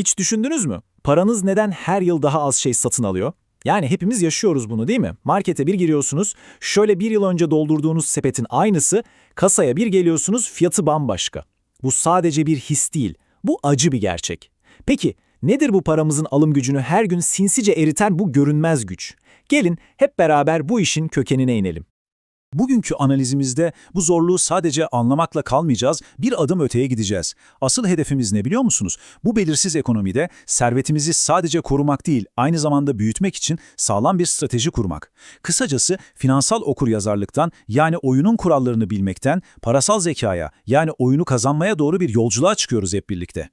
Hiç düşündünüz mü? Paranız neden her yıl daha az şey satın alıyor? Yani hepimiz yaşıyoruz bunu değil mi? Markete bir giriyorsunuz, şöyle bir yıl önce doldurduğunuz sepetin aynısı, kasaya bir geliyorsunuz, fiyatı bambaşka. Bu sadece bir his değil, bu acı bir gerçek. Peki, nedir bu paramızın alım gücünü her gün sinsice eriten bu görünmez güç? Gelin hep beraber bu işin kökenine inelim. Bugünkü analizimizde bu zorluğu sadece anlamakla kalmayacağız, bir adım öteye gideceğiz. Asıl hedefimiz ne biliyor musunuz? Bu belirsiz ekonomide servetimizi sadece korumak değil, aynı zamanda büyütmek için sağlam bir strateji kurmak. Kısacası finansal okuryazarlıktan yani oyunun kurallarını bilmekten parasal zekaya yani oyunu kazanmaya doğru bir yolculuğa çıkıyoruz hep birlikte.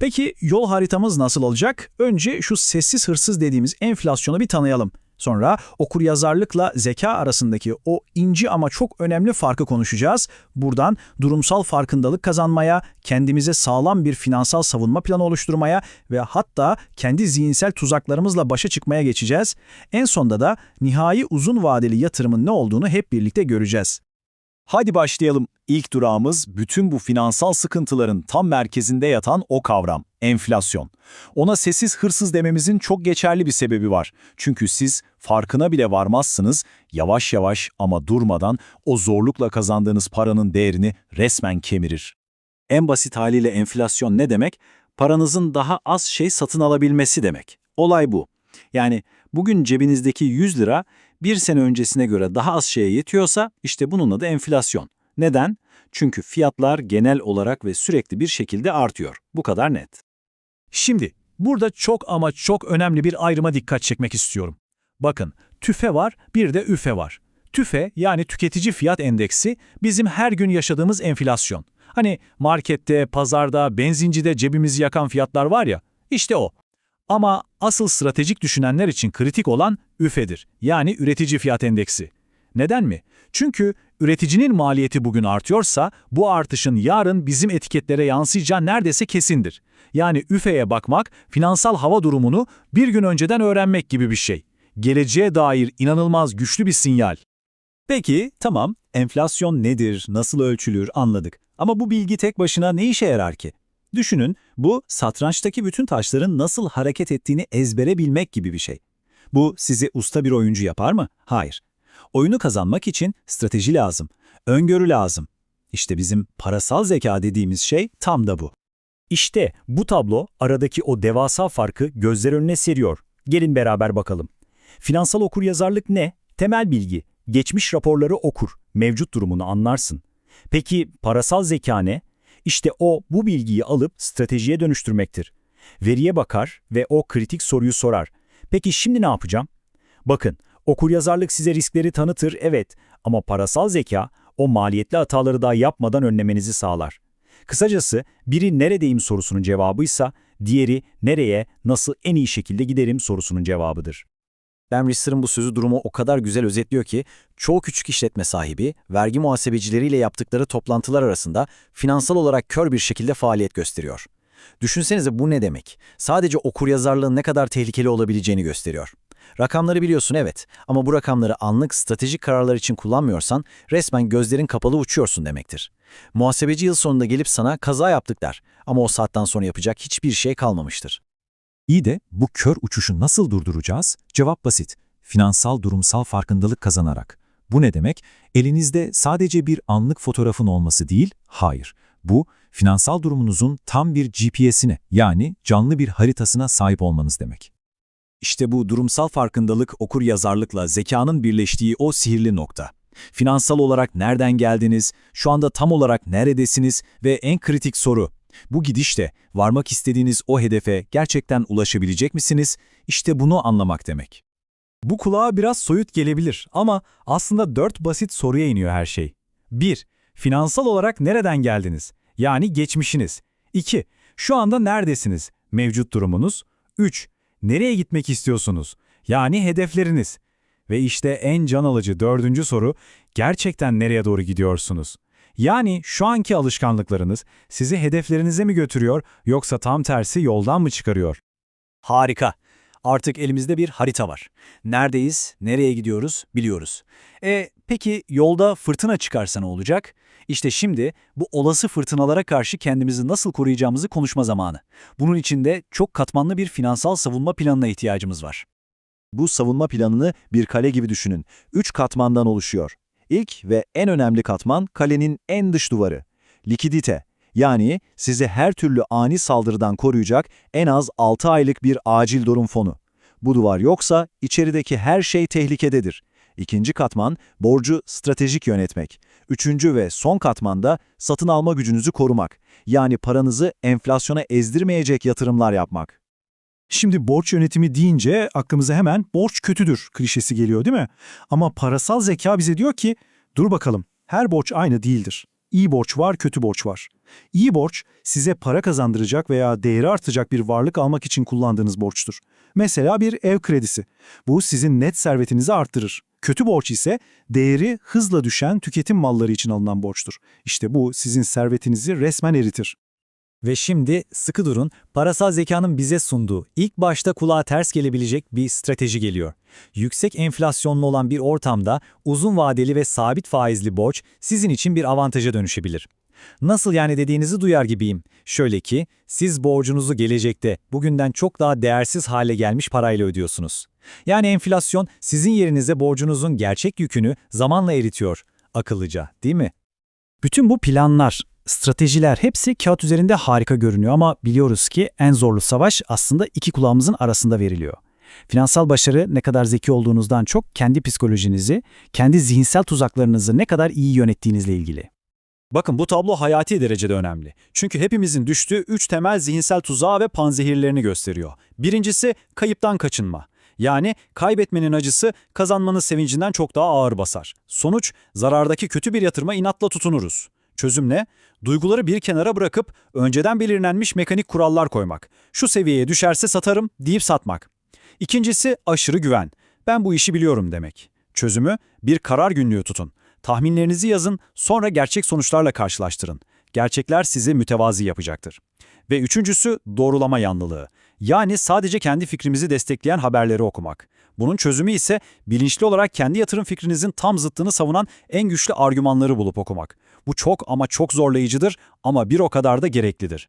Peki yol haritamız nasıl olacak? Önce şu sessiz hırsız dediğimiz enflasyonu bir tanıyalım. Sonra okuryazarlıkla zeka arasındaki o ince ama çok önemli farkı konuşacağız. Buradan durumsal farkındalık kazanmaya, kendimize sağlam bir finansal savunma planı oluşturmaya ve hatta kendi zihinsel tuzaklarımızla başa çıkmaya geçeceğiz. En sonda da nihai uzun vadeli yatırımın ne olduğunu hep birlikte göreceğiz. Hadi başlayalım. İlk durağımız bütün bu finansal sıkıntıların tam merkezinde yatan o kavram, enflasyon. Ona sessiz hırsız dememizin çok geçerli bir sebebi var. Çünkü siz farkına bile varmazsınız, yavaş yavaş ama durmadan o zorlukla kazandığınız paranın değerini resmen kemirir. En basit haliyle enflasyon ne demek? Paranızın daha az şey satın alabilmesi demek. Olay bu. Yani bugün cebinizdeki 100 lira bir sene öncesine göre daha az şeye yetiyorsa işte bunun adı enflasyon. Neden? Çünkü fiyatlar genel olarak ve sürekli bir şekilde artıyor. Bu kadar net. Şimdi burada çok ama çok önemli bir ayrıma dikkat çekmek istiyorum. Bakın tüfe var bir de üfe var. Tüfe yani tüketici fiyat endeksi bizim her gün yaşadığımız enflasyon. Hani markette, pazarda, benzincide cebimizi yakan fiyatlar var ya işte o. Ama asıl stratejik düşünenler için kritik olan üfedir. Yani üretici fiyat endeksi. Neden mi? Çünkü üreticinin maliyeti bugün artıyorsa bu artışın yarın bizim etiketlere yansıyacağı neredeyse kesindir. Yani üfeye bakmak finansal hava durumunu bir gün önceden öğrenmek gibi bir şey. Geleceğe dair inanılmaz güçlü bir sinyal. Peki, tamam, enflasyon nedir, nasıl ölçülür anladık. Ama bu bilgi tek başına ne işe yarar ki? Düşünün, bu satrançtaki bütün taşların nasıl hareket ettiğini ezbere bilmek gibi bir şey. Bu sizi usta bir oyuncu yapar mı? Hayır. Oyunu kazanmak için strateji lazım, öngörü lazım. İşte bizim parasal zeka dediğimiz şey tam da bu. İşte bu tablo aradaki o devasa farkı gözler önüne seriyor. Gelin beraber bakalım. Finansal okuryazarlık ne? Temel bilgi. Geçmiş raporları okur, mevcut durumunu anlarsın. Peki parasal zeka ne? İşte o bu bilgiyi alıp stratejiye dönüştürmektir. Veriye bakar ve o kritik soruyu sorar. Peki şimdi ne yapacağım? Bakın, okuryazarlık size riskleri tanıtır evet ama parasal zeka o maliyetli hataları daha yapmadan önlemenizi sağlar. Kısacası biri neredeyim sorusunun cevabıysa diğeri nereye, nasıl en iyi şekilde giderim sorusunun cevabıdır. Ben Risser'ın bu sözü durumu o kadar güzel özetliyor ki, çoğu küçük işletme sahibi, vergi muhasebecileriyle yaptıkları toplantılar arasında finansal olarak kör bir şekilde faaliyet gösteriyor. Düşünsenize bu ne demek? Sadece okuryazarlığın ne kadar tehlikeli olabileceğini gösteriyor. Rakamları biliyorsun evet ama bu rakamları anlık stratejik kararlar için kullanmıyorsan resmen gözlerin kapalı uçuyorsun demektir. Muhasebeci yıl sonunda gelip sana kaza yaptık der ama o saatten sonra yapacak hiçbir şey kalmamıştır. İyi de bu kör uçuşu nasıl durduracağız? Cevap basit. Finansal durumsal farkındalık kazanarak. Bu ne demek? Elinizde sadece bir anlık fotoğrafın olması değil, hayır. Bu, finansal durumunuzun tam bir GPS'ine yani canlı bir haritasına sahip olmanız demek. İşte bu durumsal farkındalık okur yazarlıkla zekanın birleştiği o sihirli nokta. Finansal olarak nereden geldiniz, şu anda tam olarak neredesiniz ve en kritik soru, bu gidişte varmak istediğiniz o hedefe gerçekten ulaşabilecek misiniz? İşte bunu anlamak demek. Bu kulağa biraz soyut gelebilir ama aslında dört basit soruya iniyor her şey. 1. Finansal olarak nereden geldiniz? Yani geçmişiniz. 2. Şu anda neredesiniz? Mevcut durumunuz. 3. Nereye gitmek istiyorsunuz? Yani hedefleriniz. Ve işte en can alıcı dördüncü soru, gerçekten nereye doğru gidiyorsunuz? Yani şu anki alışkanlıklarınız sizi hedeflerinize mi götürüyor yoksa tam tersi yoldan mı çıkarıyor? Harika. Artık elimizde bir harita var. Neredeyiz, nereye gidiyoruz biliyoruz. E peki yolda fırtına çıkarsa ne olacak? İşte şimdi bu olası fırtınalara karşı kendimizi nasıl koruyacağımızı konuşma zamanı. Bunun için de çok katmanlı bir finansal savunma planına ihtiyacımız var. Bu savunma planını bir kale gibi düşünün. Üç katmandan oluşuyor. İlk ve en önemli katman kalenin en dış duvarı. Likidite. Yani sizi her türlü ani saldırıdan koruyacak en az 6 aylık bir acil durum fonu. Bu duvar yoksa içerideki her şey tehlikededir. İkinci katman borcu stratejik yönetmek. Üçüncü ve son katmanda satın alma gücünüzü korumak. Yani paranızı enflasyona ezdirmeyecek yatırımlar yapmak. Şimdi borç yönetimi deyince aklımıza hemen borç kötüdür klişesi geliyor değil mi? Ama parasal zeka bize diyor ki dur bakalım her borç aynı değildir. İyi borç var, kötü borç var. İyi borç size para kazandıracak veya değeri artacak bir varlık almak için kullandığınız borçtur. Mesela bir ev kredisi. Bu sizin net servetinizi arttırır. Kötü borç ise değeri hızla düşen tüketim malları için alınan borçtur. İşte bu sizin servetinizi resmen eritir. Ve şimdi sıkı durun, parasal zekanın bize sunduğu, ilk başta kulağa ters gelebilecek bir strateji geliyor. Yüksek enflasyonlu olan bir ortamda uzun vadeli ve sabit faizli borç sizin için bir avantaja dönüşebilir. Nasıl yani dediğinizi duyar gibiyim. Şöyle ki, siz borcunuzu gelecekte bugünden çok daha değersiz hale gelmiş parayla ödüyorsunuz. Yani enflasyon sizin yerinize borcunuzun gerçek yükünü zamanla eritiyor. Akıllıca, değil mi? Bütün bu planlar, stratejiler hepsi kağıt üzerinde harika görünüyor ama biliyoruz ki en zorlu savaş aslında iki kulağımızın arasında veriliyor. Finansal başarı ne kadar zeki olduğunuzdan çok kendi psikolojinizi, kendi zihinsel tuzaklarınızı ne kadar iyi yönettiğinizle ilgili. Bakın bu tablo hayati derecede önemli. Çünkü hepimizin düştüğü üç temel zihinsel tuzağı ve panzehirlerini gösteriyor. Birincisi kayıptan kaçınma. Yani kaybetmenin acısı kazanmanın sevincinden çok daha ağır basar. Sonuç zarardaki kötü bir yatırıma inatla tutunuruz. Çözüm ne? Duyguları bir kenara bırakıp önceden belirlenmiş mekanik kurallar koymak. Şu seviyeye düşerse satarım deyip satmak. İkincisi aşırı güven. Ben bu işi biliyorum demek. Çözümü bir karar günlüğü tutun. Tahminlerinizi yazın, sonra gerçek sonuçlarla karşılaştırın. Gerçekler sizi mütevazi yapacaktır. Ve üçüncüsü doğrulama yanlılığı. Yani sadece kendi fikrimizi destekleyen haberleri okumak. Bunun çözümü ise bilinçli olarak kendi yatırım fikrinizin tam zıttını savunan en güçlü argümanları bulup okumak. Bu çok ama çok zorlayıcıdır ama bir o kadar da gereklidir.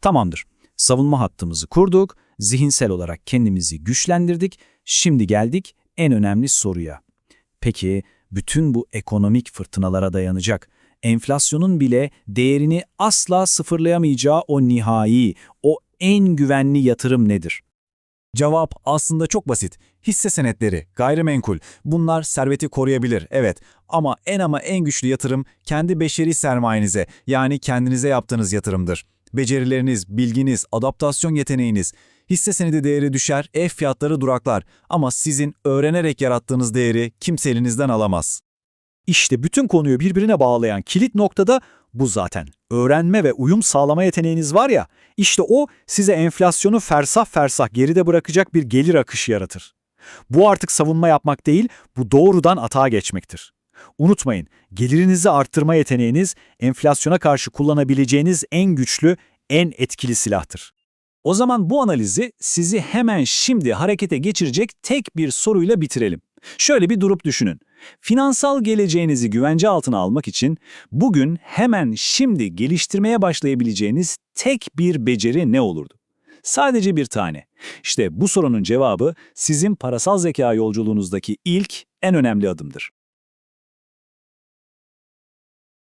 Tamamdır. Savunma hattımızı kurduk, zihinsel olarak kendimizi güçlendirdik. Şimdi geldik en önemli soruya. Peki bütün bu ekonomik fırtınalara dayanacak, enflasyonun bile değerini asla sıfırlayamayacağı o nihai, o en güvenli yatırım nedir? Cevap aslında çok basit. Hisse senetleri, gayrimenkul, bunlar serveti koruyabilir, evet. Ama en ama en güçlü yatırım kendi beşeri sermayenize, yani kendinize yaptığınız yatırımdır. Becerileriniz, bilginiz, adaptasyon yeteneğiniz. Hisse senedi değeri düşer, ev fiyatları duraklar. Ama sizin öğrenerek yarattığınız değeri kimse elinizden alamaz. İşte bütün konuyu birbirine bağlayan kilit noktada bu zaten. Öğrenme ve uyum sağlama yeteneğiniz var ya, işte o size enflasyonu fersah fersah geride bırakacak bir gelir akışı yaratır. Bu artık savunma yapmak değil, bu doğrudan atağa geçmektir. Unutmayın, gelirinizi arttırma yeteneğiniz enflasyona karşı kullanabileceğiniz en güçlü, en etkili silahtır. O zaman bu analizi sizi hemen şimdi harekete geçirecek tek bir soruyla bitirelim. Şöyle bir durup düşünün. Finansal geleceğinizi güvence altına almak için bugün hemen şimdi geliştirmeye başlayabileceğiniz tek bir beceri ne olurdu? Sadece bir tane. İşte bu sorunun cevabı sizin parasal zeka yolculuğunuzdaki ilk en önemli adımdır.